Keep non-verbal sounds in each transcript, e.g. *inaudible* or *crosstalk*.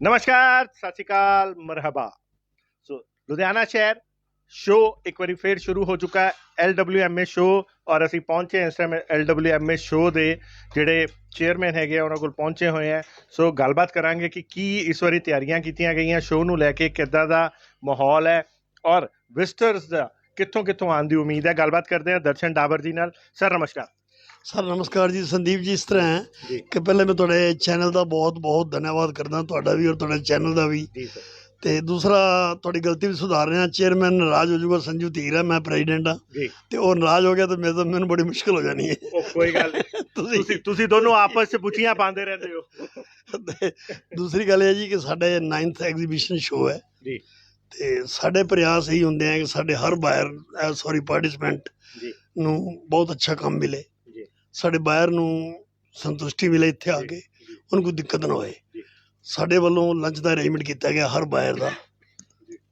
ਨਮਸਕਾਰ ਸਤਿ ਸ਼੍ਰੀ ਅਕਾਲ ਮਰਹਬਾ ਸੋ ਲੁਧਿਆਣਾ ਸ਼ਹਿਰ ਸ਼ੋ ਇੱਕ ਵਾਰੀ ਫੇਰ ਸ਼ੁਰੂ ਹੋ ਚੁੱਕਾ ਹੈ LWMA ਸ਼ੋ ਔਰ ਅਸੀਂ ਪਹੁੰਚੇ ਹਾਂ ਇਸ ਟਾਈਮ LWMA ਸ਼ੋ ਦੇ ਜਿਹੜੇ ਚੇਅਰਮੈਨ ਹੈਗੇ ਆ ਉਹਨਾਂ ਕੋਲ ਪਹੁੰਚੇ ਹੋਏ ਆ ਸੋ ਗੱਲਬਾਤ ਕਰਾਂਗੇ ਕਿ ਕੀ ਇਸ ਵਾਰੀ ਤਿਆਰੀਆਂ ਕੀਤੀਆਂ ਗਈਆਂ ਸ਼ੋ ਨੂੰ ਲੈ ਕੇ ਕਿੱਦਾਂ ਦਾ ਮਾਹੌਲ ਹੈ ਔਰ ਵਿਜ਼ਟਰਸ ਦਾ ਕਿੱਥੋਂ ਕਿੱਥੋਂ ਆਉਣ ਦੀ ਉਮੀਦ ਹੈ ਗੱਲਬਾਤ ਕਰਦੇ ਹਾਂ ਦਰਸ਼ਨ ਡਾਬਰ ਜੀ ਨਾਲ ਸਰ ਨਮਸਕਾਰ ਸਰ ਨਮਸਕਾਰ ਜੀ ਸੰਦੀਪ ਜੀ ਇਸ ਤਰ੍ਹਾਂ ਹੈ ਕਿ ਪਹਿਲੇ ਮੈਂ ਤੁਹਾਡੇ ਚੈਨਲ ਦਾ ਬਹੁਤ ਬਹੁਤ ਧੰਨਵਾਦ ਕਰਦਾ ਤੁਹਾਡਾ ਵੀ ਔਰ ਤੁਹਾਡੇ ਚੈਨਲ ਦਾ ਵੀ। ਤੇ ਦੂਸਰਾ ਤੁਹਾਡੀ ਗਲਤੀ ਵੀ ਸੁਧਾਰ ਰਿਹਾ ਚੇਅਰਮੈਨ ਨਾਰਾਜ਼ ਹੋ ਜਾਊਗਾ ਸੰਜੂ ਧੀਰ ਹੈ ਮੈਂ ਪ੍ਰੈਜ਼ੀਡੈਂਟ ਹਾਂ। ਤੇ ਉਹ ਨਾਰਾਜ਼ ਹੋ ਗਿਆ ਤਾਂ ਮੇਰੇ ਤਾਂ ਮੈਨੂੰ ਬੜੀ ਮੁਸ਼ਕਲ ਹੋ ਜਾਣੀ ਹੈ। ਕੋਈ ਗੱਲ *laughs* ਤੁਸੀਂ ਤੁਸੀਂ ਦੋਨੋਂ ਆਪਸ ਵਿੱਚ ਪੁੱਛੀਆਂ ਪਾਉਂਦੇ ਰਹਿੰਦੇ ਹੋ। ਦੂਸਰੀ ਗੱਲ ਇਹ ਜੀ ਕਿ ਸਾਡੇ 9th ਐਗਜ਼ੀਬਿਸ਼ਨ ਸ਼ੋਅ ਹੈ। ਜੀ। ਤੇ ਸਾਡੇ ਪ੍ਰਯਾਸ ਇਹੀ ਹੁੰਦੇ ਆ ਕਿ ਸਾਡੇ ਹਰ ਬਾਇਰ ਸੌਰੀ ਪਾਰਟਿਸਪੈਂਟ ਨੂੰ ਬਹੁਤ ਅੱਛਾ ਕੰਮ ਮਿਲੇ। ਸਾਡੇ ਬਾਇਰ ਨੂੰ ਸੰਤੁਸ਼ਟੀ ਮਿਲੇ ਇੱਥੇ ਆ ਕੇ। ਉਹਨੂੰ ਕੋਈ ਦਿੱਕਤ ਨਾ ਹੋਏ। ਸਾਡੇ ਵੱਲੋਂ ਲੰਚ ਦਾ ਅਰੇਂਜਮੈਂਟ ਕੀਤਾ ਗਿਆ ਹਰ ਬਾਇਰ ਦਾ।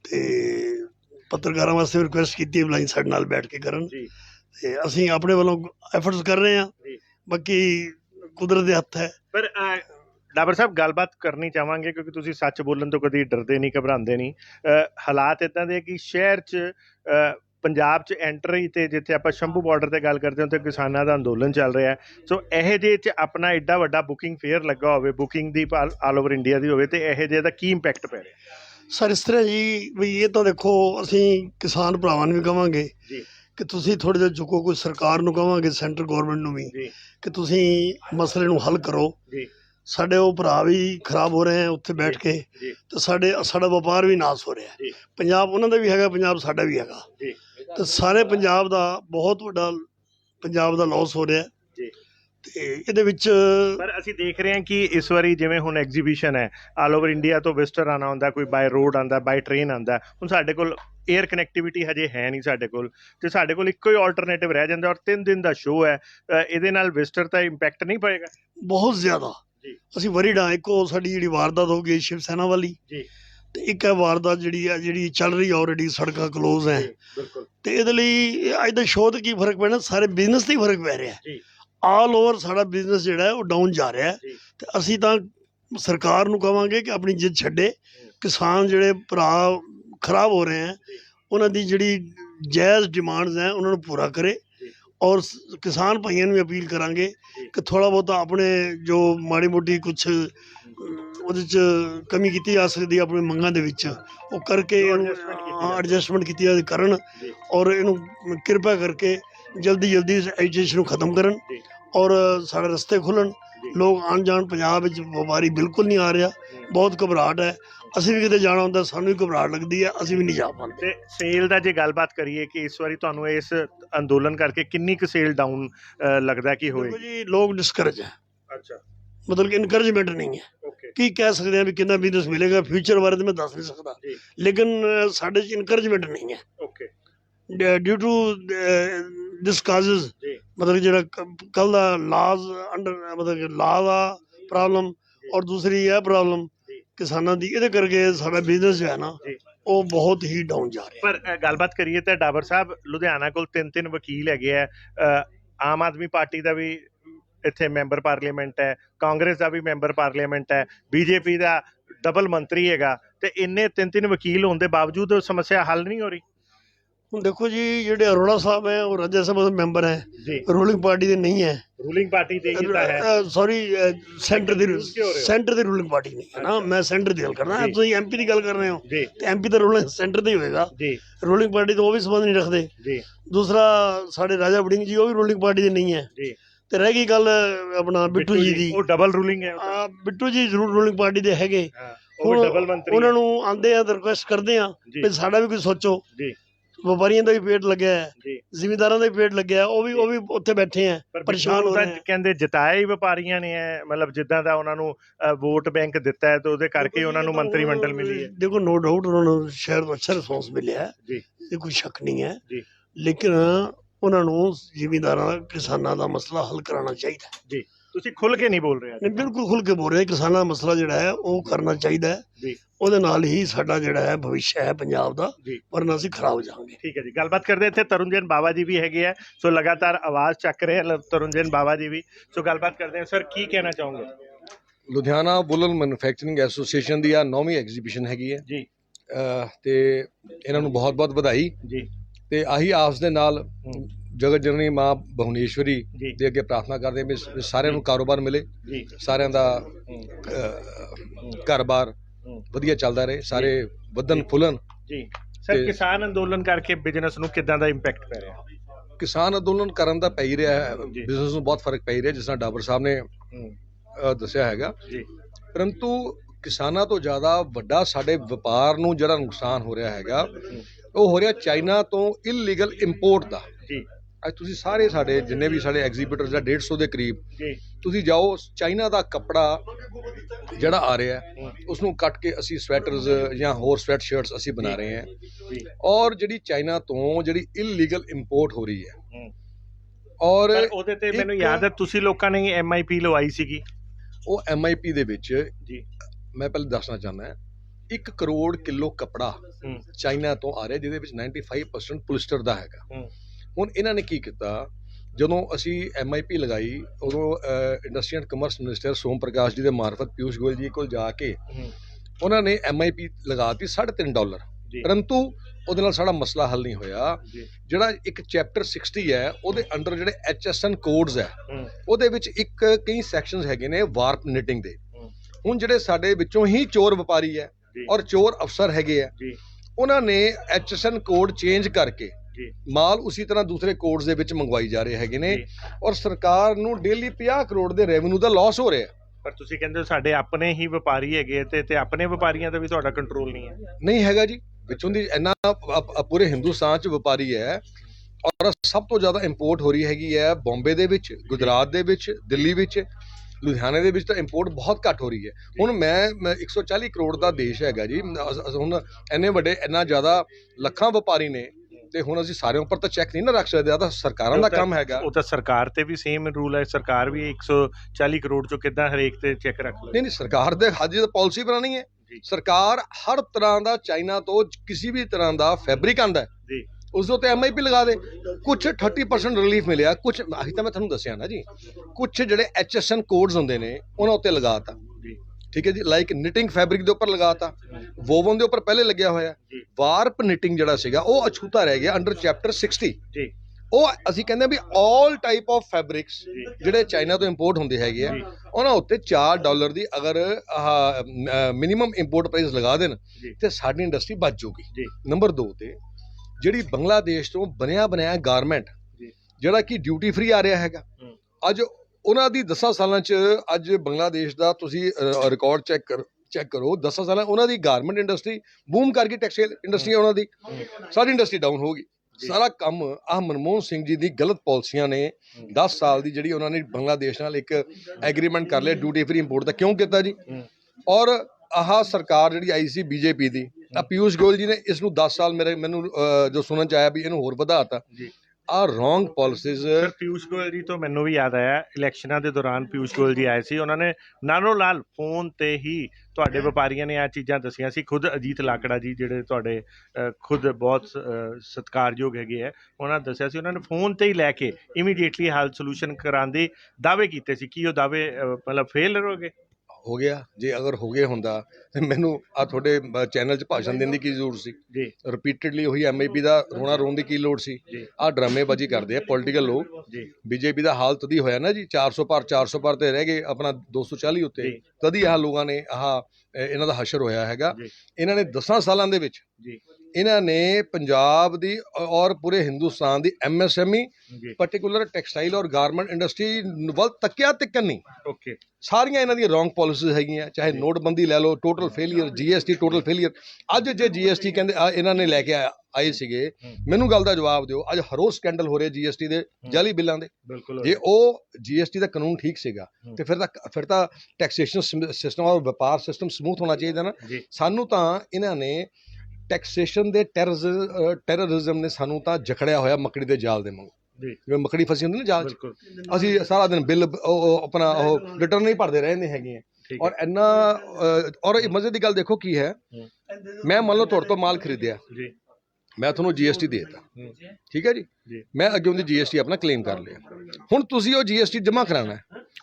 ਤੇ ਪੱਤਰਕਾਰਾਂ ਵਾਸਤੇ ਰਿਕੁਐਸਟ ਕੀਤੀ ਹੈ ਕਿ ਸਾਡੇ ਨਾਲ ਬੈਠ ਕੇ ਕਰਨ। ਤੇ ਅਸੀਂ ਆਪਣੇ ਵੱਲੋਂ ਐਫਰਟਸ ਕਰ ਰਹੇ ਹਾਂ। ਬਾਕੀ ਕੁਦਰਤ ਦੇ ਹੱਥ ਹੈ। ਪਰ ਡਾਬਰ ਸਾਹਿਬ ਗੱਲਬਾਤ ਕਰਨੀ ਚਾਹਾਂਗੇ ਕਿਉਂਕਿ ਤੁਸੀਂ ਸੱਚ ਬੋਲਣ ਤੋਂ ਕਦੀ ਡਰਦੇ ਨਹੀਂ ਘਬਰਾਉਂਦੇ ਨਹੀਂ। ਹਾਲਾਤ ਇਦਾਂ ਦੇ ਕਿ ਸ਼ਹਿਰ 'ਚ ਪੰਜਾਬ 'ਚ ਐਂਟਰੀ ਤੇ ਜਿੱਥੇ ਆਪਾਂ ਸ਼ੰਭੂ ਬਾਰਡਰ ਤੇ ਗੱਲ ਕਰਦੇ ਹਾਂ ਤੇ ਕਿਸਾਨਾਂ ਦਾ ਅੰਦੋਲਨ ਚੱਲ ਰਿਹਾ ਹੈ। ਸੋ ਇਹੋ ਜਿਹੇ 'ਚ ਆਪਣਾ ਐਡਾ ਵੱਡਾ ਬੁਕਿੰਗ ਫੇਅਰ ਲੱਗਾ ਹੋਵੇ ਬੁਕਿੰਗ ਦੀ ਆਲ ਓਵਰ ਇੰਡੀਆ ਦੀ ਹੋਵੇ ਤੇ ਇਹੋ ਜਿਹੇ ਦਾ ਕੀ ਇੰਪੈਕਟ ਪੈ ਰਿਹਾ? ਸਰ ਇਸ ਤਰ੍ਹਾਂ ਜੀ ਵੀ ਇਹ ਤਾਂ ਦੇਖੋ ਅਸੀਂ ਕਿਸਾਨ ਭਰਾਵਾਂ ਨੂੰ ਵੀ ਕਵਾਂਗੇ ਜੀ। ਕਿ ਤੁਸੀਂ ਥੋੜੇ ਜਿਹਾ ਝੁਕੋ ਕੋਈ ਸਰਕਾਰ ਨੂੰ ਕਵਾਂਗੇ ਸੈਂਟਰ ਗਵਰਨਮੈਂਟ ਨੂੰ ਵੀ ਜੀ। ਕਿ ਤੁਸੀਂ ਮਸਲੇ ਨੂੰ ਹੱਲ ਕਰੋ। ਜੀ। ਸਾਡੇ ਉਹ ਭਰਾ ਵੀ ਖਰਾਬ ਹੋ ਰਹੇ ਆ ਉੱਥੇ ਬੈਠ ਕੇ। ਤੇ ਸਾਡੇ ਸਾਡਾ ਵਪਾਰ ਵੀ ਨਾਸ ਹੋ ਰਿਹਾ। ਪੰਜਾਬ ਉਹਨਾਂ ਦਾ ਵੀ ਹੈਗਾ ਪੰਜਾਬ ਸਾਡਾ ਵੀ ਹੈਗਾ। ਤੇ ਸਾਰੇ ਪੰਜਾਬ ਦਾ ਬਹੁਤ ਵੱਡਾ ਪੰਜਾਬ ਦਾ ਲਾਸ ਹੋ ਰਿਹਾ। ਤੇ ਇਹਦੇ ਵਿੱਚ ਪਰ ਅਸੀਂ ਦੇਖ ਰਹੇ ਹਾਂ ਕਿ ਇਸ ਵਾਰੀ ਜਿਵੇਂ ਹੁਣ ਐਗਜ਼ੀਬਿਸ਼ਨ ਹੈ ਆਲ ਓਵਰ ਇੰਡੀਆ ਤੋਂ ਵਿਜ਼ਟਰ ਆਣਾ ਹੁੰਦਾ ਕੋਈ ਬਾਈ ਰੋਡ ਆਂਦਾ ਬਾਈ ਟ੍ਰੇਨ ਆਂਦਾ ਹੁਣ ਸਾਡੇ ਕੋਲ 에ਅਰ ਕਨੈਕਟੀਵਿਟੀ ਹਜੇ ਹੈ ਨਹੀਂ ਸਾਡੇ ਕੋਲ। ਤੇ ਸਾਡੇ ਕੋਲ ਇੱਕੋ ਹੀ ਆਲਟਰਨੇਟਿਵ ਰਹਿ ਜਾਂਦਾ ਔਰ 3 ਦਿਨ ਦਾ ਸ਼ੋਅ ਹੈ ਇਹਦੇ ਨਾਲ ਵਿਜ਼ਟਰ ਤਾਂ ਇੰਪੈਕਟ ਨਹੀਂ ਪਏਗਾ? ਬਹੁਤ ਜ਼ਿਆਦਾ। ਅਸੀਂ ਵਰੀਡ ਹਾਂ ਇੱਕੋ ਸਾਡੀ ਜਿਹੜੀ ਵਾਰਦਾਤ ਹੋ ਗਈ ਸ਼ਿਵ ਸੈਨਾ ਵਾਲੀ। ਜੀ। ਤੇ ਇੱਕ ਹੈ ਵਾਰਦਾਤ ਜਿਹੜੀ ਹੈ ਜਿਹੜੀ ਚੱਲ ਰਹੀ ਆਲਰੇਡੀ ਸੜਕਾਂ ਕਲੋਜ਼ ਹੈ। ਬਿਲਕੁਲ। ਤੇ ਇਹਦੇ ਲਈ ਅੱਜ ਦਾ ਸ਼ੋਅ ਤੇ ਕੀ ਫ਼ਰਕ ਪੈਣਾ? ਸਾਰੇ ਬਿਜ਼ਨਸ ਤੇ ਹੀ ਫ਼ਰਕ ਪੈ ਰਿਹਾ। ਜੀ। ਆਲ ਓਵਰ ਸਾਡਾ ਬਿਜ਼ਨਸ ਜਿਹੜਾ ਹੈ ਉਹ ਡਾਊਨ ਜਾ ਰਿਹਾ ਤੇ ਅਸੀਂ ਤਾਂ ਸਰਕਾਰ ਨੂੰ ਕਵਾਂਗੇ ਕਿ ਆਪਣੀ ਜਿੱਦ ਛੱਡੇ ਕਿਸਾਨ ਜਿਹੜੇ ਭਰਾ ਖਰਾਬ ਹੋ ਰਹੇ ਜੀ। ਉਹਨਾਂ ਦੀ ਜਿਹੜੀ ਜਾਇਜ਼ ਡਿਮਾਂਡਸ ਹੈ ਉਹਨਾਂ ਨੂੰ ਪੂਰਾ ਕਰੇ। ਔਰ ਕਿਸਾਨ ਭਾਈਆਂ ਨੂੰ ਵੀ ਅਪੀਲ ਕਰਾਂਗੇ ਜੀ। ਕਿ ਥੋੜਾ ਬਹੁਤਾ ਆਪਣੇ ਜੋ ਮਾੜੀ ਮੋਟੀ ਕੁਝ ਉਹਦੇ ਚ ਕਮੀ ਕੀਤੀ ਜਾ ਸਕਦੀ ਆਪਣੀ ਮੰਗਾਂ ਦੇ ਵਿੱਚ ਉਹ ਕਰਕੇ ਜੋ ਇਹਨੂੰ। ਐਡਜਸਟਮੈਂਟ ਕੀਤੀ ਜਾਵੇ ਕਰਨ ਜੀ ਔਰ ਇਹਨੂੰ ਕਿਰਪਾ ਕਰਕੇ ਜਲਦੀ ਜਲਦੀ ਇਸ ਐਜੀਟੇਸ਼ਨ ਨੂੰ ਖਤਮ ਕਰਨ ਜੀ ਔਰ ਸਾਡੇ ਰਸਤੇ ਖੁੱਲਣ ਜੀ। ਲੋਕ ਆਉਣ ਜਾਣ ਪੰਜਾਬ ਵਿੱਚ ਵਪਾਰੀ ਬਿਲਕੁਲ ਨਹੀਂ ਆ ਰਿਹਾ ਬਹੁਤ ਘਬਰਾਹਟ ਹੈ ਅਸੀਂ ਵੀ ਕਿਤੇ ਜਾਣਾ ਹੁੰਦਾ ਸਾਨੂੰ ਵੀ ਘਬਰਾਹਟ ਲੱਗਦੀ ਹੈ ਅਸੀਂ ਵੀ ਨਹੀਂ ਜਾ ਪਾਉਂਦੇ। ਤੇ ਸੇਲ ਦਾ ਜੇ ਗੱਲਬਾਤ ਕਰੀਏ ਕਿ ਇਸ ਵਾਰੀ ਤੁਹਾਨੂੰ ਇਸ ਅੰਦੋਲਨ ਕਰਕੇ ਕਿੰਨੀ ਕੁ ਸੇਲ ਡਾਊਨ ਲੱਗਦਾ ਕਿ ਦੇਖੋ ਹੋਏਗੀ ਜੀ ਲੋਕ ਡਿਸਕਰੇਜ ਹੈ। ਅੱਛਾ। ਮਤਲਬ ਕਿ ਇਨਕਰੇਜਮੈਂਟ ਨਹੀਂ ਹੈ। ਓਕੇ ਕੀ ਕਹਿ ਸਕਦੇ ਆ ਵੀ ਕਿੰਨਾ ਬਿਜ਼ਨਸ ਮਿਲੇਗਾ? ਫਿਊਚਰ ਬਾਰੇ ਤਾਂ ਮੈਂ ਦੱਸ ਨਹੀਂ ਸਕਦਾ। ਜੀ। ਲੇਕਿਨ ਅ, ਸਾਡੇ 'ਚ ਇਨਕਰੇਜਮੈਂਟ ਨਹੀਂ ਹੈ। Okay due to this causes ਜੀ। ਮਤਲਬ ਜਿਹੜਾ ਕੱਲ ਦਾ ਲਾਜ਼ ਅੰਡਰ ਮਤਲਬ ਲਾ ਦਾ ਪ੍ਰੋਬਲਮ ਔਰ ਦੂਸਰੀ ਇਹ ਪ੍ਰੋਬਲਮ। ਕਿਸਾਨਾਂ ਦੀ ਇਹਦੇ ਕਰਕੇ ਸਾਡਾ ਬਿਜ਼ਨਸ ਹੈ ਨਾ ਜੀ। ਉਹ ਬਹੁਤ ਹੀ ਡਾਊਨ ਜਾ ਰਿਹਾ। ਪਰ ਅ, ਗੱਲਬਾਤ ਕਰੀਏ ਤਾਂ ਡਾਬਰ ਸਾਹਿਬ ਲੁਧਿਆਣਾ ਕੋਲ ਤਿੰਨ ਤਿੰਨ ਵਕੀਲ ਹੈਗੇ ਆ ਅ, ਆਮ ਆਦਮੀ ਪਾਰਟੀ ਦਾ ਵੀ ਇੱਥੇ ਮੈਂਬਰ ਪਾਰਲੀਮੈਂਟ ਹੈ ਕਾਂਗਰਸ ਦਾ ਵੀ ਮੈਂਬਰ ਪਾਰਲੀਮੈਂਟ ਹੈ ਬੀਜੇਪੀ ਦਾ ਡਬਲ ਮੰਤਰੀ ਹੈਗਾ ਤੇ ਇੰਨੇ ਤਿੰਨ ਤਿੰਨ ਵਕੀਲ ਹੋਣ ਦੇ ਬਾਵਜੂਦ ਉਹ ਸਮੱਸਿਆ ਹੱਲ ਨਹੀਂ ਹੋ ਰਹੀ। ਹੁਣ ਦੇਖੋ ਜੀ ਜਿਹੜੇ ਅਰੋੜਾ ਸਾਹਿਬ ਹੈ ਉਹ ਰਾਜ ਸਭਾ ਦੇ ਮੈਂਬਰ ਹੈ ਜੀ। ਰੂਲਿੰਗ ਪਾਰਟੀ ਦੇ ਨਹੀਂ ਹੈ। ਰੂਲਿੰਗ ਪਾਰਟੀ ਤੇ ਹੀ ਤਾਂ ਹੈ। ਸੌਰੀ ਸੈਂਟਰ ਦੀ? ਸੈਂਟਰ ਦੀ ਰੂਲਿੰਗ ਪਾਰਟੀ ਨਹੀਂ ਹੈ ਨਾ। ਮੈਂ ਸੈਂਟਰ ਦੀ ਗੱਲ ਕਰਨਾ। ਤੁਸੀਂ ਐਮਪੀ ਦੀ ਗੱਲ ਕਰ ਰਹੇ ਹੋ। ਤੇ ਐਮਪੀ ਤਾਂ ਰੂਲਿੰਗ ਸੈਂਟਰ ਹੀ ਹੋਏਗਾ। ਜੀ। ਰੂਲਿੰਗ ਪਾਰਟੀ ਤੋਂ ਉਹ ਵੀ ਸੰਬੰਧ ਨਹੀਂ ਰੱਖਦੇ। ਜੀ। ਦੂਸਰਾ ਸਾਡੇ ਰਾਜਾ ਵੜਿੰਗ ਜੀ ਉਹ ਵੀ ਰੂਲਿੰਗ ਪਾਰਟੀ ਦੇ ਨਹੀਂ ਹੈ। ਜੀ। ਤੇ ਰਹਿ ਗਈ ਗੱਲ ਆਪਣਾ ਬਿੱਟੂ ਜੀ ਦੀ। ਉਹ ਡਬਲ ਰੂਲਿੰਗ ਹੈ ਬਿੱਟੂ ਜੀ ਜ਼ਰੂਰ ਰੂਲਿੰਗ ਪਾਰਟੀ ਦੇ ਹੈਗੇ। ਉਹ ਡਬਲ ਮੰਤਰੀ ਉਹਨਾਂ। ਨੂੰ ਆਂਦੇ ਆ ਰਿਕੁਐਸਟ ਕਰਦੇ ਆ ਵੀ ਸਾਡਾ ਵੀ ਕੋਈ ਸੋਚੋ। ਜੀ। ਵਪਾਰੀਆਂ ਦਾ ਵੀ ਪੇਟ ਲੱਗਿਆ ਹੈ ਜੀ। ਜ਼ਿਮੀਂਦਾਰਾਂ ਦਾ ਵੀ ਪੇਟ ਲੱਗਿਆ ਹੈ, ਉਹ ਵੀ ਉਹ ਵੀ ਉੱਥੇ ਬੈਠੇ ਆ ਪਰ ਪਰੇਸ਼ਾਨ ਹੋ ਰਹੇ ਹੈ। ਕਹਿੰਦੇ ਜਿਤਾਇਆ ਹੀ ਵਪਾਰੀਆਂ ਨੇ ਹੈ ਮਤਲਬ ਜਿੱਦਾਂ ਦਾ ਉਹਨਾਂ ਨੂੰ ਅ, ਵੋਟ ਬੈਂਕ ਦਿੱਤਾ ਹੈ ਤੇ ਉਹਦੇ ਕਰਕੇ ਉਹਨਾਂ ਨੂੰ ਮੰਤਰੀ ਮੰਡਲ ਮਿਲੀ ਹੈ। ਦੇਖੋ ਨੋ ਡਾਊਟ ਉਹਨਾਂ ਨੂੰ ਸ਼ਹਿਰ ਤੋਂ ਅੱਛਾ ਰਿਸਪੌਂਸ ਮਿਲਿਆ ਹੈ। ਜੀ। ਇਹ ਕੋਈ ਸ਼ੱਕ ਨਹੀਂ ਹੈ। ਜੀ। ਲੇਕਿਨ ਉਹਨਾਂ ਨੂੰ ਜ਼ਿਮੀਂਦਾਰਾਂ ਕਿਸਾਨਾਂ ਦਾ ਮਸਲਾ ਹੱਲ ਕਰਾਉਣਾ ਚਾਹੀਦਾ ਹੈ। ਜੀ। ਤੁਸੀਂ ਖੁੱਲ ਕੇ ਨਹੀਂ ਬੋਲ ਰਹੇ ਅੱਜ। ਨਹੀਂ ਬਿਲਕੁਲ ਖੁੱਲ ਕੇ ਬੋਲ ਰਹੇ ਕਿਸਾਨਾਂ ਦਾ ਮਸਲਾ ਜਿਹੜਾ ਹੈ ਉਹ ਕਰਨਾ ਚਾਹੀਦਾ ਹੈ। ਜੀ। ਉਹਦੇ ਨਾਲ ਹੀ ਸਾਡਾ ਜਿਹੜਾ ਹੈ ਭਵਿੱਖ ਹੈ ਪੰਜਾਬ ਦਾ ਜੀ। ਵਰਨਾ ਅਸੀਂ ਖਰਾਬ ਹੋ ਜਾਵਾਂਗੇ। ਠੀਕ ਹੈ ਜੀ। ਗੱਲਬਾਤ ਕਰਦੇ। ਇੱਥੇ ਤਰੁਣਜਨ ਬਾਬਾ ਜੀ ਵੀ ਹੈਗੇ ਆ। ਸੋ ਲਗਾਤਾਰ ਆਵਾਜ਼ ਚੱਕ ਰਹੇ ਹਨ ਤਰੁਣਜਨ ਬਾਬਾ ਜੀ ਵੀ। ਸੋ ਗੱਲਬਾਤ ਕਰਦੇ ਹਾਂ। ਸਰ ਕੀ ਕਹਿਣਾ ਚਾਹੋਗੇ? ਲੁਧਿਆਣਾ ਵੂਲਨ ਮੈਨੂਫੈਕਚਰਿੰਗ ਐਸੋਸੀਏਸ਼ਨ ਦੀ ਆ ਨੌਵੀਂ ਐਗਜ਼ੀਬਿਸ਼ਨ ਹੈਗੀ ਹੈ। ਜੀ। ਅਹ ਤੇ ਇਹਨਾਂ ਨੂੰ ਬਹੁਤ-ਬਹੁਤ ਵਧਾਈ। ਜੀ। ਤੇ ਆਹੀ ਆਪਸ ਦੇ ਨਾਲ ਜਗਤ ਜਨਨੀ ਮਾਂ ਭੁਵਨੇਸ਼ਵਰੀ ਦੇ ਅੱਗੇ ਪ੍ਰਾਰਥਨਾ ਕਰਦੇ ਵੀ ਸਾਰਿਆਂ ਨੂੰ ਕਾਰੋਬਾਰ ਮਿਲੇ ਸਾਰਿਆਂ ਦਾ ਘਰ-ਬਾਰ ਵਧੀਆ ਚੱਲਦਾ ਰਹੇ ਸਾਰੇ ਵਧਣ ਫੁੱਲਣ। ਜੀ। ਸਰ ਕਿਸਾਨ ਅੰਦੋਲਨ ਕਰਕੇ ਬਿਜ਼ਨਸ ਨੂੰ ਕਿੱਦਾਂ ਦਾ ਇੰਪੈਕਟ ਪੈ ਰਿਹਾ? ਕਿਸਾਨ ਅੰਦੋਲਨ ਕਰਨ ਦਾ ਪੈ ਹੀ ਰਿਹਾ ਹੈ। ਬਿਜ਼ਨਸ ਨੂੰ ਬਹੁਤ ਫ਼ਰਕ ਪੈ ਹੀ ਰਿਹਾ ਜਿਸ ਤਰ੍ਹਾਂ ਡਾਬਰ ਸਾਹਿਬ ਨੇ ਦੱਸਿਆ ਹੈਗਾ। ਜੀ। ਪਰੰਤੂ ਕਿਸਾਨਾਂ ਤੋਂ ਜ਼ਿਆਦਾ ਵੱਡਾ ਸਾਡੇ ਵਪਾਰ ਨੂੰ ਜਿਹੜਾ ਨੁਕਸਾਨ ਹੋ ਰਿਹਾ ਹੈਗਾ ਉਹ ਹੋ ਰਿਹਾ ਚਾਈਨਾ ਤੋਂ ਇਲੀਗਲ ਇੰਪੋਰਟ ਦਾ। ਜੀ। ਅੱਜ ਤੁਸੀਂ ਸਾਰੇ ਸਾਡੇ ਜਿੰਨੇ ਵੀ ਸਾਡੇ ਐਗਜ਼ੀਬਿਟਰਸ ਦਾ 150 ਦੇ ਕਰੀਬ ਜੀ। ਤੁਸੀਂ ਜਾਓ ਚਾਈਨਾ ਦਾ ਕੱਪੜਾ ਜਿਹੜਾ ਆ ਰਿਹਾ ਉਸ ਨੂੰ ਕੱਟ ਕੇ ਅਸੀਂ ਸਵੈਟਰਸ ਜਾਂ ਹੋਰ ਸਵੈਟ ਸ਼ਰਟਸ ਅਸੀਂ ਬਣਾ ਰਹੇ ਹਾਂ। ਔਰ ਜਿਹੜੀ ਚਾਈਨਾ ਤੋਂ ਜਿਹੜੀ ਇਲੀਗਲ ਇੰਪੋਰਟ ਹੋ ਰਹੀ ਹੈ। ਔਰ ਉਹਦੇ ਤੇ ਮੈਨੂੰ ਯਾਦ ਹੈ ਤੁਸੀਂ ਲੋਕਾਂ ਨੇ ਐਮਆਈਪੀ ਲਵਾਈ ਸੀਗੀ। ਉਹ ਐਮਆਈਪੀ ਦੇ ਵਿੱਚ ਜੀ। ਮੈਂ ਪਹਿਲਾਂ ਦੱਸਣਾ ਚਾਹੁੰਦਾ 1 ਕਰੋੜ ਕਿਲੋ ਕੱਪੜਾ ਚਾਈਨਾ ਤੋਂ ਆ ਰਿਹਾ ਜਿਹਦੇ ਵਿੱਚ 95% ਪੁਲਿਸਟਰ ਦਾ ਹੈਗਾ। ਹੁਣ ਇਹਨਾਂ ਨੇ ਕੀ ਕੀਤਾ? ਜਦੋਂ ਅਸੀਂ ਐਮਆਈਪੀ ਲਗਾਈ ਉਦੋਂ industry and commerce minister Som Prakash ji ਦੇ ਮਾਰਫਤ ਪਿਊਸ਼ ਗੋਇਲ ਜੀ ਕੋਲ ਜਾ ਕੇ ਉਹਨਾਂ ਨੇ ਐਮਆਈਪੀ ਲਗਾਤੀ 3.5 ਡਾਲਰ। ਪਰੰਤੂ ਉਹਦੇ ਨਾਲ ਸਾਡਾ ਮਸਲਾ ਹੱਲ ਨਹੀਂ ਹੋਇਆ। ਜਿਹੜਾ ਇੱਕ ਚੈਪਟਰ 60 ਹੈ ਉਹਦੇ ਅੰਡਰ ਜਿਹੜੇ ਐਚਐਸਐਨ ਕੋਡਸ ਹੈ ਉਹਦੇ ਵਿੱਚ ਇੱਕ ਕਈ ਸੈਕਸ਼ਨਸ ਹੈਗੇ ਨੇ ਵਾਰਪ ਨਿਟਿੰਗ ਦੇ। ਹੁਣ ਜਿਹੜੇ ਸਾਡੇ ਵਿੱਚੋਂ ਹੀ ਚੋਰ ਵਪਾਰੀ ਹੈ ਔਰ ਚੋਰ ਅਫਸਰ ਹੈਗੇ ਆ ਉਹਨਾਂ ਨੇ ਐਚਐਸਐਨ ਕੋਡ ਚੇਂਜ ਕਰਕੇ ਮਾਲ ਉਸੇ ਤਰ੍ਹਾਂ ਦੂਸਰੇ ਕੋਡਸ ਦੇ ਵਿੱਚ ਮੰਗਵਾਈ ਜਾ ਰਹੇ ਹੈਗੇ ਨੇ। ਔਰ ਸਰਕਾਰ ਨੂੰ ਡੇਲੀ 50 ਕਰੋੜ ਦੇ ਰੈਵਨਿਊ ਦਾ ਲਾਸ ਹੋ ਰਿਹਾ ਪਰ ਤੁਸੀਂ ਕਹਿੰਦੇ ਹੋ ਸਾਡੇ ਆਪਣੇ ਹੀ ਵਪਾਰੀ ਹੈਗੇ ਤੇ ਤੇ ਆਪਣੇ ਵਪਾਰੀਆਂ ਦਾ ਵੀ ਤੁਹਾਡਾ ਕੰਟਰੋਲ ਨਹੀਂ ਹੈ। ਨਹੀਂ ਹੈਗਾ ਜੀ। ਵਿੱਚੋਂ ਦੀ ਇੰਨਾ ਪੂਰੇ ਹਿੰਦੁਸਤਾਨ ਚ ਵਪਾਰੀ ਹੈ ਔਰ ਸਭ ਤੋਂ ਜ਼ਿਆਦਾ ਇੰਪੋਰਟ ਹੋ ਰਹੀ ਹੈਗੀ ਹੈ ਬੰਬੇ ਦੇ ਵਿੱਚ ਗੁਜਰਾਤ ਦੇ ਵਿੱਚ ਦਿੱਲੀ ਵਿੱਚ ਲੁਧਿਆਣੇ ਦੇ ਵਿੱਚ ਤਾਂ ਇੰਪੋਰਟ ਬਹੁਤ ਘੱਟ ਹੋ ਰਹੀ ਹੈ। ਹੁਣ ਮੈਂ ਮੈਂ 140 ਕਰੋੜ ਦਾ ਦੇਸ਼ ਹੈਗਾ ਜੀ। ਹੁਣ ਇੰਨੇ ਵੱਡੇ ਇੰਨਾ ਜ਼ਿਆਦਾ ਲੱਖਾਂ ਵਪਾਰੀ ਨੇ ਤੇ ਹੁਣ ਅਸੀਂ ਸਾਰਿਆਂ ਉੱਪਰ ਤਾਂ ਚੈੱਕ ਨਹੀਂ ਨਾ ਰੱਖ ਸਕਦੇ ਆ ਤਾਂ ਸਰਕਾਰਾਂ ਦਾ ਕੰਮ ਹੈਗਾ। ਉਹ ਤਾਂ ਸਰਕਾਰ ਤੇ ਵੀ ਸੇਮ ਰੂਲ ਹੈ ਸਰਕਾਰ ਵੀ 140 ਕਰੋੜ ਚੋਂ ਕਿੱਦਾਂ ਹਰੇਕ ਤੇ ਚੈੱਕ ਰੱਖ ਲੈ ਨਹੀਂ ਨਹੀਂ ਸਰਕਾਰ ਦੇ ਹਾਜੀ ਤਾਂ ਪਾਲਿਸੀ ਬਣਾਣੀ ਹੈ। ਸਰਕਾਰ ਹਰ ਤਰ੍ਹਾਂ ਦਾ ਚਾਈਨਾ ਤੋਂ ਕਿਸੇ ਵੀ ਤਰ੍ਹਾਂ ਦਾ ਫੈਬਰਿਕ ਆਂਦਾ ਜੀ। ਉਸ ਉੱਤੇ ਐਮਆਈਪੀ ਲਗਾ ਦੇ। ਕੁਝ 30% ਰਿਲੀਫ ਮਿਲਿਆ। ਕੁਝ ਆਹੀ ਤਾਂ ਮੈਂ ਤੁਹਾਨੂੰ ਦੱਸਿਆ ਨਾ ਜੀ। ਕੁਝ ਜਿਹੜੇ ਐਚਐਸਐਨ ਕੋਡਸ ਹੁੰਦੇ ਨੇ ਉਹਨਾਂ ਉੱਤੇ ਲਗਾਤਾ ਠੀਕ ਹੈ ਜੀ ਲਾਈਕ ਨਿਟਿੰਗ ਫੈਬਰਿਕ ਦੇ ਉੱਪਰ ਲਗਾਤਾ ਵੋਵਨ ਦੇ ਉੱਪਰ ਪਹਿਲੇ ਲੱਗਿਆ ਹੋਇਆ। ਵਾਰਪ ਨਿਟਿੰਗ ਜਿਹੜਾ ਸੀਗਾ ਉਹ ਅਛੂਤਾ ਰਹਿ ਗਿਆ ਅੰਡਰ ਚੈਪਟਰ 60 ਜੀ ਉਹ ਅਸੀਂ ਕਹਿੰਦੇ ਆ ਵੀ 올 ਟਾਈਪ ਆਫ ਫੈਬਰਿਕਸ। ਜਿਹੜੇ ਚਾਈਨਾ ਤੋਂ ਇੰਪੋਰਟ ਹੁੰਦੇ ਹੈਗੇ ਆ। ਉਹਨਾਂ ਉੱਤੇ 4 ਡਾਲਰ ਦੀ ਅਗਰ ਮਿਨੀਮਮ ਇੰਪੋਰਟ ਪ੍ਰਾਈਸ ਲਗਾ ਦੇਣ। ਤੇ ਸਾਡੀ ਇੰਡਸਟਰੀ ਬਚ ਜਾਊਗੀ ਨੰਬਰ 2 ਤੇ ਜਿਹੜੀ ਬੰਗਲਾਦੇਸ਼ ਤੋਂ ਬਣਿਆ ਬਣਾਇਆ ਗਾਰਮੈਂਟ। ਜਿਹੜਾ ਕਿ ਡਿਊਟੀ ਫ੍ਰੀ ਆ ਰਿਹਾ ਹੈਗਾ। ਅੱਜ ਉਹਨਾਂ ਦੀ 10 ਸਾਲਾਂ ਚ ਅੱਜ ਬੰਗਲਾਦੇਸ਼ ਦਾ ਤੁਸੀਂ ਰਿਕਾਰਡ ਚੈੱਕ ਕਰ ਚੈੱਕ ਕਰੋ 10 ਸਾਲਾਂ ਉਹਨਾਂ ਦੀ ਗਾਰਮੈਂਟ ਇੰਡਸਟਰੀ ਬੂਮ ਕਰ ਗਈ ਟੈਕਸਟਾਈਲ ਇੰਡਸਟਰੀ ਉਹਨਾਂ ਦੀ। ਸਾਡੀ ਇੰਡਸਟਰੀ ਡਾਊਨ ਹੋ ਗਈ। ਸਾਰਾ ਕੰਮ ਆਹ ਮਨਮੋਹਨ ਸਿੰਘ ਜੀ ਦੀ ਗਲਤ ਪਾਲਿਸੀਆਂ ਨੇ 10 ਸਾਲ ਦੀ ਜਿਹੜੀ ਉਹਨਾਂ ਨੇ ਬੰਗਲਾਦੇਸ਼ ਨਾਲ ਇੱਕ ਐਗਰੀਮੈਂਟ ਕਰ ਲਿਆ ਡਿਊਟੀ ਫ੍ਰੀ ਇੰਪੋਰਟ ਦਾ ਕਿਉਂ ਕੀਤਾ ਜੀ। ਔਰ ਆਹ ਸਰਕਾਰ ਜਿਹੜੀ ਆਈ ਸੀ ਬੀਜੇਪੀ ਦੀ ਆ ਪਿਊਸ਼ ਗੋਇਲ ਜੀ ਨੇ ਇਸ ਨੂੰ 10 ਸਾਲ ਮੇਰੇ ਮੈਨੂੰ ਜੋ ਸੁਣਨ ਚ ਆਇਆ ਵੀ ਇਹਨੂੰ ਹੋਰ ਵਧਾਤਾ ਜੀ। ਆ wrong policies sir Piyush Goyal ji ਤੋਂ ਮੈਨੂੰ ਵੀ ਯਾਦ ਆਇਆ ਇਲੈਕਸ਼ਨਾਂ ਦੇ ਦੌਰਾਨ ਪਿਊਸ਼ ਗੋਇਲ ਜੀ ਆਏ ਸੀ। ਉਹਨਾਂ ਨੇ ਨਾਨੋ ਲਾਲ ਫੋਨ ਤੇ ਹੀ ਤੁਹਾਡੇ ਵਪਾਰੀਆਂ ਨੇ ਇਹ ਚੀਜ਼ਾਂ ਦੱਸੀਆਂ ਸੀ। ਖੁਦ ਅਜੀਤ ਲਾਕੜਾ ਜੀ ਜਿਹੜੇ ਤੁਹਾਡੇ ਖੁਦ ਬਹੁਤ ਅਹ, ਸਤਿਕਾਰਯੋਗ ਹੈਗੇ ਆ ਉਹਨਾਂ ਦੱਸਿਆ ਸੀ। ਉਹਨਾਂ ਨੇ ਫੋਨ ਤੇ ਹੀ ਲੈ ਕੇ ਇਮੀਡੀਏਟਲੀ ਹੱਲ ਸੋਲੂਸ਼ਨ ਕਰਾਉਣ ਦੇ ਦਾਅਵੇ ਕੀਤੇ ਸੀ ਕੀ ਉਹ ਦਾਅਵੇ ਮਤਲਬ ਫੇਲ ਹੋ ਗਏ ਹੋ ਗਿਆ। ਜੇ ਅਗਰ ਹੋ ਗਏ ਹੁੰਦਾ ਤੇ ਮੈਨੂੰ ਆ ਤੁਹਾਡੇ ਚੈਨਲ 'ਚ ਭਾਸ਼ਣ ਦੇਣ ਦੀ ਕੀ ਜ਼ਰੂਰਤ ਸੀ? ਜੀ। ਰਿਪੀਟਡਲੀ ਉਹੀ ਐਮਆਈਪੀ ਦਾ ਰੋਣਾ ਰੋਣ ਦੀ ਕੀ ਲੋੜ ਸੀ? ਆ ਡਰਾਮੇਬਾਜ਼ੀ ਕਰਦੇ ਆ ਪੋਲੀਟੀਕਲ ਲੋਕ। ਜੀ। ਬੀਜੇਪੀ ਦਾ ਹਾਲ ਤਦੀ ਹੋਇਆ ਨਾ ਜੀ 400 ਪਰ 400 ਪਰ ਤੇ ਰਹਿ ਗਏ ਆਪਣਾ 240 ਉੱਤੇ। ਤਦੀ ਆਹ ਲੋਕਾਂ ਨੇ ਆਹ ਇਹਨਾਂ ਦਾ ਹਸ਼ਰ ਹੋਇਆ ਹੈਗਾ। ਇਹਨਾਂ ਨੇ 10 ਸਾਲਾਂ ਦੇ ਵਿੱਚ ਇਹਨਾਂ ਨੇ ਪੰਜਾਬ ਦੀ ਔਰ ਪੂਰੇ ਹਿੰਦੁਸਤਾਨ ਦੀ M S M E particular textile ਔਰ ਗਾਰਮੈਂਟ ਇੰਡਸਟਰੀ ਵੱਲ ਤੱਕਿਆ ਤਿੱਕਣ ਨਹੀਂ ਓਕੇ। ਸਾਰੀਆਂ ਇਹਨਾਂ ਦੀਆਂ ਰੋਂਗ ਪਾਲਿਸੀਜ਼ ਹੈਗੀਆਂ ਚਾਹੇ ਨੋਟਬੰਦੀ ਲੈ ਲਓ total failure GST total failure ਅੱਜ ਜੇ ਜੀਐਸਟੀ ਕਹਿੰਦੇ ਇਹਨਾਂ ਨੇ ਲੈ ਕੇ ਆਇਆ- ਆਏ ਸੀਗੇ। ਮੈਨੂੰ ਗੱਲ ਦਾ ਜਵਾਬ ਦਿਓ ਅੱਜ ਹਰੋ ਸਕੈਂਡਲ ਹੋ ਰਿਹਾ ਜੀਐਸਟੀ ਦੇ ਜਾਲੀ ਬਿੱਲਾਂ ਦੇ। ਜੇ ਉਹ ਜੀਐਸਟੀ ਦਾ ਕਾਨੂੰਨ ਠੀਕ ਸੀਗਾ। ਤੇ ਫਿਰ ਤਾਂ ਫਿਰ ਤਾਂ ਟੈਕਸੇਸ਼ਨ ਸਿਸਟਮ ਔਰ ਵਪਾਰ ਸਿਸਟਮ ਸਮੂਥ ਹੋਣਾ ਚਾਹੀਦਾ ਨਾ। ਸਾਨੂੰ ਤਾਂ ਇਹਨਾਂ ਨੇ ਟੈਕਸੇਸ਼ਨ ਦੇ ਟੈਰਰਿਜ਼ਮ ਨੇ ਸਾਨੂੰ ਤਾਂ ਜਕੜਿਆ ਹੋਇਆ ਮੱਕੜੀ ਦੇ ਜਾਲ ਦੇ ਵਾਂਗੂ। ਜਿਵੇਂ ਮੱਕੜੀ ਫਸੀ ਹੁੰਦੀ ਨਾ ਜਾਲ 'ਚ। ਅਸੀਂ ਸਾਰਾ ਦਿਨ ਬਿੱਲ ਆਪਣਾ ਉਹ ਰਿਟਰਨ ਨਹੀਂ ਭਰਦੇ ਰਹਿੰਦੇ ਹੈਗੇ। ਔਰ ਇੰਨਾ ਔਰ ਇਹ ਮਜ਼ੇ ਦੀ ਗੱਲ ਦੇਖੋ ਕੀ ਹੈ। ਮੈਂ ਮੰਨ ਲਓ ਤੁਹਾਡੇ ਤੋਂ ਮਾਲ ਖਰੀਦਿਆ। ਜੀ। ਮੈਂ ਤੁਹਾਨੂੰ ਜੀਐਸਟੀ ਦੇ ਦਿੱਤਾ ਠੀਕ ਹੈ ਜੀ। ਮੈਂ ਅੱਗੇ ਉਹਦੀ ਜੀਐਸਟੀ ਆਪਣਾ ਕਲੇਮ ਕਰ ਲਿਆ ਹੁਣ ਤੁਸੀਂ ਉਹ ਜੀਐਸਟੀ ਜਮ੍ਹਾਂ ਕਰਾਉਣਾ।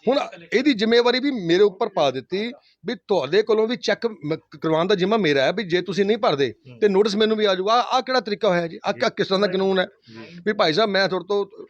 ਹੁਣ ਇਹਦੀ ਜ਼ਿੰਮੇਵਾਰੀ ਵੀ ਮੇਰੇ ਉੱਪਰ ਪਾ ਦਿੱਤੀ ਵੀ ਤੁਹਾਡੇ ਕੋਲੋਂ ਵੀ ਚੈੱਕ ਕਰਵਾਉਣ ਦਾ ਜ਼ਿੰਮਾ ਮੇਰਾ ਹੈ ਵੀ ਜੇ ਤੁਸੀਂ ਨਹੀਂ ਭਰਦੇ ਤੇ ਨੋਟਿਸ ਮੈਨੂੰ ਵੀ ਆ ਜਾਊਗਾ। ਆ ਕਿਹੜਾ ਤਰੀਕਾ ਹੋਇਆ ਜੀ? ਆ ਕਿਸ ਤਰ੍ਹਾਂ ਦਾ ਕਾਨੂੰਨ ਹੈ? ਵੀ ਭਾਈ ਸਾਹਿਬ ਮੈਂ ਤੁਹਾਡੇ ਤੋਂ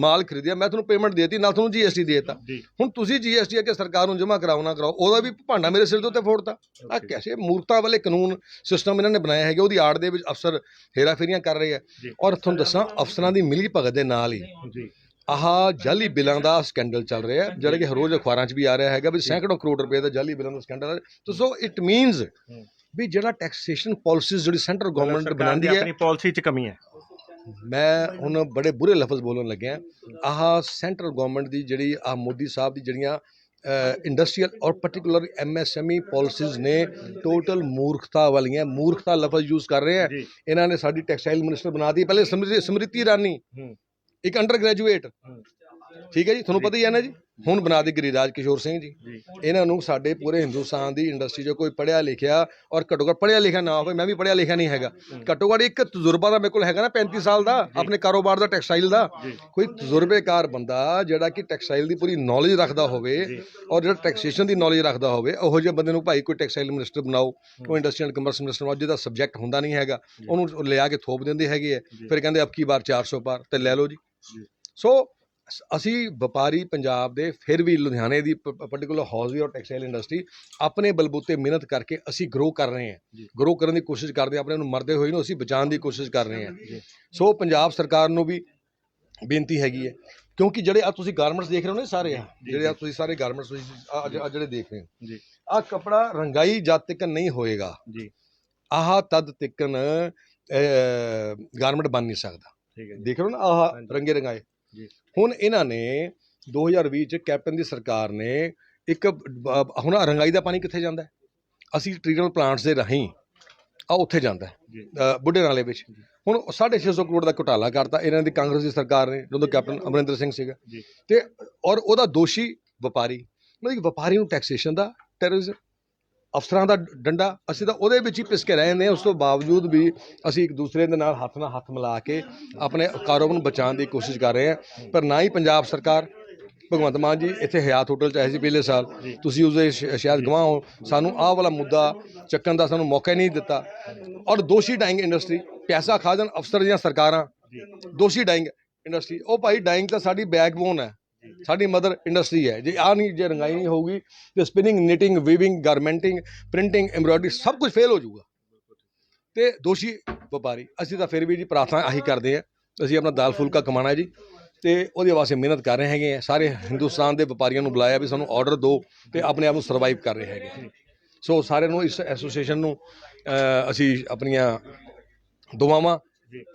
ਮਾਲ ਖਰੀਦਿਆ ਮੈਂ ਤੁਹਾਨੂੰ ਪੇਮੈਂਟ ਦੇਤੀ ਨਾਲ ਤੁਹਾਨੂੰ ਜੀਐਸਟੀ ਦੇਤਾ। ਹੁਣ ਤੁਸੀਂ ਜੀਐਸਟੀ ਅੱਗੇ ਸਰਕਾਰ ਨੂੰ ਜਮ੍ਹਾਂ ਕਰਾਓ ਨਾ ਕਰਾਓ ਉਹਦਾ ਵੀ ਭਾਂਡਾ ਮੇਰੇ ਸਿਰ ਦੇ ਉੱਤੇ ਫੋੜਤਾ। ਆ ਕੈਸੇ ਮੂਰਖਤਾ ਵਾਲੇ ਕਾਨੂੰਨ ਸਿਸਟਮ ਇਹਨਾਂ ਨੇ ਬਣਾਇਆ ਹੈਗਾ ਉਹਦੀ ਆੜ ਦੇ ਵਿੱਚ ਅਫਸਰ ਹੇਰਾਫੇਰੀਆਂ ਕਰ ਰਹੇ ਆ। ਔਰ ਤੁਹਾਨੂੰ ਦੱਸਾਂ ਅਫਸਰਾਂ ਦੀ ਮਿਲੀ ਭਗਤ ਦੇ ਨਾਲ ਹੀ। ਜੀ। ਆਹ ਜਾਲੀ ਬਿੱਲਾਂ ਦਾ ਸਕੈਂਡਲ ਚੱਲ ਰਿਹਾ ਹੈ ਜਿਹੜਾ ਕਿ ਹਰ ਰੋਜ਼ ਅਖਬਾਰਾਂ 'ਚ ਵੀ ਆ ਰਿਹਾ ਹੈਗਾ ਵੀ ਸੈਂਕੜੋਂ ਕਰੋੜ ਰੁਪਏ ਦਾ ਜਾਲੀ ਬਿੱਲਾਂ ਦਾ ਸਕੈਂਡਲ ਤੋ ਸੋ ਇਟ ਮੀਨਸ ਵੀ ਜਿਹੜਾ ਟੈਕਸੇਸ਼ਨ ਪਾਲਿਸੀਜ਼ ਜਿਹੜੀ ਸੈਂਟਰ ਗਵਰਨਮੈਂਟ ਬਣਾਉਂਦੀ ਹੈ ਆਪਣੀ ਪਾਲਿਸੀ 'ਚ ਕਮੀ ਹੈ। ਮੈਂ ਹੁਣ ਬੜੇ ਬੁਰੇ ਲਫ਼ਜ਼ ਬੋਲਣ ਲੱਗਿਆ। ਆਹ ਸੈਂਟਰਲ ਗਵਰਨਮੈਂਟ ਦੀ ਜਿਹੜੀ ਆ ਮੋਦੀ ਸਾਹਿਬ ਦੀ ਜਿਹੜੀਆਂ ਇੰਡਸਟਰੀਅਲ ਔਰ ਪਾਰਟਿਕੂਲਰ ਐਮਐਸਐਮਈ ਪਾਲਿਸੀਜ਼ ਨੇ ਟੋਟਲ ਮੂਰਖਤਾ ਵਾਲੀਆਂ ਮੂਰਖਤਾ ਲਫ਼ਜ਼ ਯੂਜ਼ ਕਰ ਰਹੇ ਆ ਇਹਨਾਂ ਨੇ ਸਾਡੀ ਟੈਕਸਟਾਈਲ ਮਿਨਿਸਟਰ ਬਣਾਤੀ ਪਹਿਲੇ ਸਮ੍ਰਿਤੀ ਇਰਾਨੀ ਇੱਕ ਅੰਡਰ ਗ੍ਰੈਜੂਏਟ। ਠੀਕ ਹੈ ਜੀ ਤੁਹਾਨੂੰ ਪਤਾ ਹੀ ਹੈ ਨਾ ਜੀ। ਹੁਣ ਬਣਾ ਦੇ ਗਿਰੀਰਾਜ ਕਿਸ਼ੋਰ ਸਿੰਘ ਜੀ। ਇਹਨਾਂ ਨੂੰ ਸਾਡੇ ਪੂਰੇ ਹਿੰਦੁਸਤਾਨ ਦੀ ਇੰਡਸਟਰੀ 'ਚ ਕੋਈ ਪੜਿਆ ਲਿਖਿਆ ਔਰ ਘੱਟੋ ਘੱਟ ਪੜਿਆ ਲਿਖਿਆ ਨਾ ਹੋਵੇ ਮੈਂ ਵੀ ਪੜਿਆ ਲਿਖਿਆ ਨਹੀਂ ਹੈਗਾ। ਘੱਟੋ ਘੱਟ ਇੱਕ ਤਜਰਬਾ ਦਾ ਮੇਰੇ ਕੋਲ ਹੈਗਾ ਨਾ 35 ਸਾਲ ਦਾ ਆਪਣੇ ਕਾਰੋਬਾਰ ਦਾ ਟੈਕਸਟਾਈਲ ਦਾ। ਕੋਈ ਤਜਰਬੇਕਾਰ ਬੰਦਾ ਜਿਹੜਾ ਕਿ ਟੈਕਸਟਾਈਲ ਦੀ ਪੂਰੀ ਨੌਲੇਜ ਰੱਖਦਾ ਹੋਵੇ ਔਰ ਜਿਹੜਾ ਟੈਕਸੇਸ਼ਨ ਦੀ ਨੌਲੇਜ ਰੱਖਦਾ ਹੋਵੇ ਉਹੋ ਜਿਹੇ ਬੰਦੇ ਨੂੰ ਭਾਈ ਕੋਈ ਟੈਕਸਟਾਈਲ ਮਿਨਿਸਟਰ ਬਣਾਓ ਕੋਈ ਇੰਡਸਟਰੀ ਐਂਡ ਕਮਰਸ ਮਿਨਿਸਟਰ ਬਣਾਓ ਜਿਹਦਾ ਸਬਜੈਕਟ ਹੁੰਦਾ ਨਹੀਂ ਹੈਗਾ। ਉਹਨੂੰ ਉਹ ਲਿਆ ਕੇ ਥੋਪ ਦਿੰਦੇ ਹੈਗੇ ਫਿਰ ਕਹਿੰਦੇ ਅਬ ਕੀ ਵਾਰ 400 ਪਾਰ। ਤੇ ਲੈ ਲਓ ਜੀ। ਸੋ ਅਸ- ਵਪਾਰੀ ਪੰਜਾਬ ਦੇ ਫਿਰ ਵੀ ਲੁਧਿਆਣੇ ਦੀ ਪਾਰਟਿਕੂਲਰ ਹਾਊਸੀ ਔਰ ਟੈਕਸਟਾਈਲ ਇੰਡਸਟਰੀ ਆਪਣੇ ਬਲਬੂਤੇ ਮਿਹਨਤ ਕਰਕੇ ਅਸੀਂ ਗਰੋ ਕਰ ਰਹੇ ਹਾਂ। ਗਰੋ ਕਰਨ ਦੀ ਕੋਸ਼ਿਸ਼ ਕਰਦੇ ਆਪਣੇ ਨੂੰ ਮਰਦੇ ਹੋਏ ਨੂੰ ਅਸੀਂ ਬਚਾਉਣ ਦੀ ਕੋਸ਼ਿਸ਼ ਕਰ ਰਹੇ ਹਾਂ। ਸੋ ਪੰਜਾਬ ਸਰਕਾਰ ਨੂੰ ਵੀ ਬੇਨਤੀ ਹੈਗੀ ਹੈ ਕਿਉਂਕਿ ਜਿਹੜੇ ਆ ਤੁਸੀਂ ਗਾਰਮੈਂਟਸ ਦੇਖ ਰਹੇ ਹੋ ਨਾ ਸਾਰੇ ਆ ਜਿਹੜੇ ਆ ਤੁਸੀਂ ਸਾਰੇ ਗਾਰਮੈਂਟਸ ਤੁਸੀਂ ਆ ਜਿਹੜੇ ਦੇਖ ਰਹੇ ਹੋ। ਜੀ। ਆ ਕਪੜਾ ਰੰਗਾਈ ਜਦ ਤੱਕ ਨਹੀਂ ਹੋਏਗਾ ਜੀ। ਆਹ ਤਦ ਤੱਕਨ ਗਾਰਮੈਂਟ ਬਣ ਨਹੀਂ ਸਕਦਾ। ਠੀਕ ਹੈ ਜੀ ਦੇਖ ਰਹੇ ਹੋ ਨਾ ਆਹ ਹਾਂਜੀ। ਰੰਗੇ ਰੰਗਾਏ ਜੀ। ਹੁਣ ਇਹਨਾਂ ਨੇ 2020 ਚ ਕੈਪਟਨ ਦੀ ਸਰਕਾਰ ਨੇ ਇੱਕ ਬ- ਹੁਣ ਆਹ ਰੰਗਾਈ ਦਾ ਪਾਣੀ ਕਿੱਥੇ ਜਾਂਦਾ ਹੈ? ਅਸੀਂ ਟ੍ਰੀਟਮੈਂਟ ਪਲਾਂਟਸ ਦੇ ਰਾਹੀਂ ਆ ਉੱਥੇ ਜਾਂਦਾ ਹੈ ਜੀ ਅ, ਬੁੱਢੇ ਨਾਲੇ ਵਿੱਚ ਹੁਣ 650 ਕਰੋੜ ਦਾ ਘੁਟਾਲਾ ਕਰਤਾ ਇਹਨਾਂ ਦੀ ਕਾਂਗਰਸ ਦੀ ਸਰਕਾਰ ਨੇ ਜਦੋਂ ਕੈਪਟਨ ਅਮਰਿੰਦਰ ਸਿੰਘ ਸੀਗਾ ਜੀ। ਤੇ ਔਰ ਉਹਦਾ ਦੋਸ਼ੀ ਵਪਾਰੀ ਮਤਲਬ ਕਿ ਵਪਾਰੀ ਨੂੰ ਟੈਕਸੇਸ਼ਨ ਦਾ ਟੈਰਰਿਜ਼ਮ ਅਫਸਰਾਂ ਦਾ ਡੰਡਾ ਅਸੀਂ ਤਾਂ ਉਹਦੇ ਵਿੱਚ ਹੀ ਪਿਸ ਕੇ ਰਹੇ ਨੇ ਉਸ ਤੋਂ ਬਾਵਜੂਦ ਵੀ ਅਸੀਂ ਇੱਕ ਦੂਸਰੇ ਦੇ ਨਾਲ ਹੱਥ ਨਾਲ ਹੱਥ ਮਿਲਾ ਕੇ ਆਪਣੇ ਕਾਰੋਬਾਰ ਨੂੰ ਬਚਾਉਣ ਦੀ ਕੋਸ਼ਿਸ਼ ਕਰ ਰਹੇ ਹਾਂ ਪਰ ਨਾ ਹੀ ਪੰਜਾਬ ਸਰਕਾਰ ਭਗਵੰਤ ਮਾਨ ਜੀ ਇੱਥੇ ਹਯਾਤ ਹੋਟਲ ਚ ਆਏ ਸੀ ਪਿਛਲੇ ਸਾਲ। ਤੁਸੀਂ ਉਸਦੇ ਸ਼- ਸ਼ਾਇਦ ਗਵਾਹ ਹੋ ਸਾਨੂੰ ਆਹ ਵਾਲਾ ਮੁੱਦਾ ਚੱਕਣ ਦਾ ਸਾਨੂੰ ਮੌਕਾ ਨਹੀਂ ਦਿੱਤਾ। ਔਰ ਦੋਸ਼ੀ ਡਾਈਂਗ ਇੰਡਸਟਰੀ ਪੈਸਾ ਖਾ ਜਾਣ ਅਫਸਰ ਜਾਂ ਸਰਕਾਰਾਂ ਦੋਸ਼ੀ ਡਾਈਂਗ ਇੰਡਸਟਰੀ ਉਹ ਭਾਈ ਡਾਈਂਗ ਤਾਂ ਸਾਡੀ ਬੈਕਬੋਨ ਹੈ। ਸਾਡੀ ਮਦਰ ਇੰਡਸਟਰੀ ਹੈ। ਜੇ ਆ ਨਹੀਂ, ਜੇ ਰੰਗਾਈ ਨਹੀਂ ਹੋਊਗੀ ਤੇ spinning knitting weaving garmenting printing embroidery ਸਭ ਕੁਝ ਫੇਲ ਹੋ ਜਾਊਗਾ। ਤੇ ਦੋਸ਼ੀ ਵਪਾਰੀ, ਅਸੀਂ ਤਾਂ ਫਿਰ ਵੀ ਜੀ ਪ੍ਰਾਰਥਨਾ ਆਹੀ ਕਰਦੇ ਆ ਅਸੀਂ ਆਪਣਾ ਦਾਲ ਫੁਲਕਾ ਕਮਾਣਾ ਜੀ। ਤੇ ਉਹਦੇ ਵਾਸਤੇ ਮਿਹਨਤ ਕਰ ਰਹੇ ਹੈਗੇ ਆ। ਸਾਰੇ ਹਿੰਦੁਸਤਾਨ ਦੇ ਵਪਾਰੀਆਂ ਨੂੰ ਬੁਲਾਇਆ ਵੀ ਸਾਨੂੰ ਆਰਡਰ ਦਿਓ ਤੇ ਆਪਣੇ ਆਪ ਨੂੰ ਸਰਵਾਈਵ ਕਰ ਰਹੇ ਹੈਗੇ ਸੋ ਸਾਰਿਆਂ ਨੂੰ ਇਸ ਐਸੋਸੀਏਸ਼ਨ ਨੂੰ ਅਸੀਂ ਆਪਣੀਆਂ ਦੁਆਵਾਂ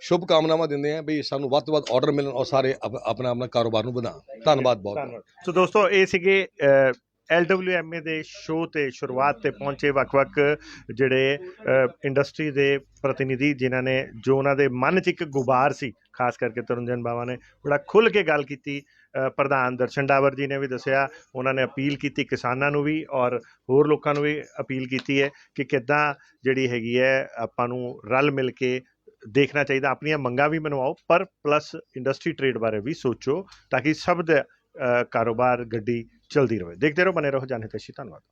ਸ਼ੁਭ ਕਾਮਨਾਵਾਂ ਦਿੰਦੇ ਆ ਵੀ ਸਾਨੂੰ ਵੱਧ ਤੋਂ ਵੱਧ ਆਰਡਰ ਮਿਲਣ ਔਰ ਸਾਰੇ ਆਪਣਾ ਆਪਣਾ ਕਾਰੋਬਾਰ ਨੂੰ ਵਧਾਉਣ। ਧੰਨਵਾਦ ਬਹੁਤ ਸੋ ਦੋਸਤੋ ਇਹ ਸੀਗੇ LWMA ਦੇ ਸ਼ੋਅ ਤੇ ਸ਼ੁਰੂਆਤ ਤੇ ਪਹੁੰਚੇ ਵੱਖ-ਵੱਖ ਜਿਹੜੇ ਇੰਡਸਟਰੀ ਦੇ ਪ੍ਰਤੀਨਿਧੀ ਜਿਨ੍ਹਾਂ ਨੇ ਜੋ ਉਹਨਾਂ ਦੇ ਮਨ 'ਚ ਇੱਕ ਗੁਬਾਰ ਸੀ ਖਾਸ ਕਰਕੇ ਤਰੁਣਜਨ ਬਾਵਾ ਨੇ ਬੜਾ ਖੁੱਲ ਕੇ ਗੱਲ ਕੀਤੀ ਪ੍ਰਧਾਨ ਦਰਸ਼ਨ ਡਾਵਰ ਜੀ ਨੇ ਵੀ ਦੱਸਿਆ ਉਹਨਾਂ ਨੇ ਅਪੀਲ ਕੀਤੀ ਕਿਸਾਨਾਂ ਨੂੰ ਵੀ ਔਰ ਹੋਰ ਲੋਕਾਂ ਨੂੰ ਵੀ ਅਪੀਲ ਕੀਤੀ ਹੈ ਕਿ ਕਿੱਦਾਂ ਜਿਹੜੀ ਹੈਗੀ ਹੈ ਆਪਾਂ ਨੂੰ ਰਲ ਮਿਲ ਕੇ ਦੇਖਣਾ ਚਾਹੀਦਾ, ਆਪਣੀਆਂ ਮੰਗਾਂ ਵੀ ਮਨਵਾਓ, ਪਰ ਪਲੱਸ ਇੰਡਸਟਰੀ ਟ੍ਰੇਡ ਬਾਰੇ ਵੀ ਸੋਚੋ ਤਾਂ ਕਿ ਸਭ ਦਾ ਕਾਰੋਬਾਰ, ਗੱਡੀ ਚਲਦੀ ਰਹੇ। ਦੇਖਦੇ ਰਹੋ ਬਨੇ ਰਹੋ, ਜਾਣੇ ਤੇ ਧੰਨਵਾਦ।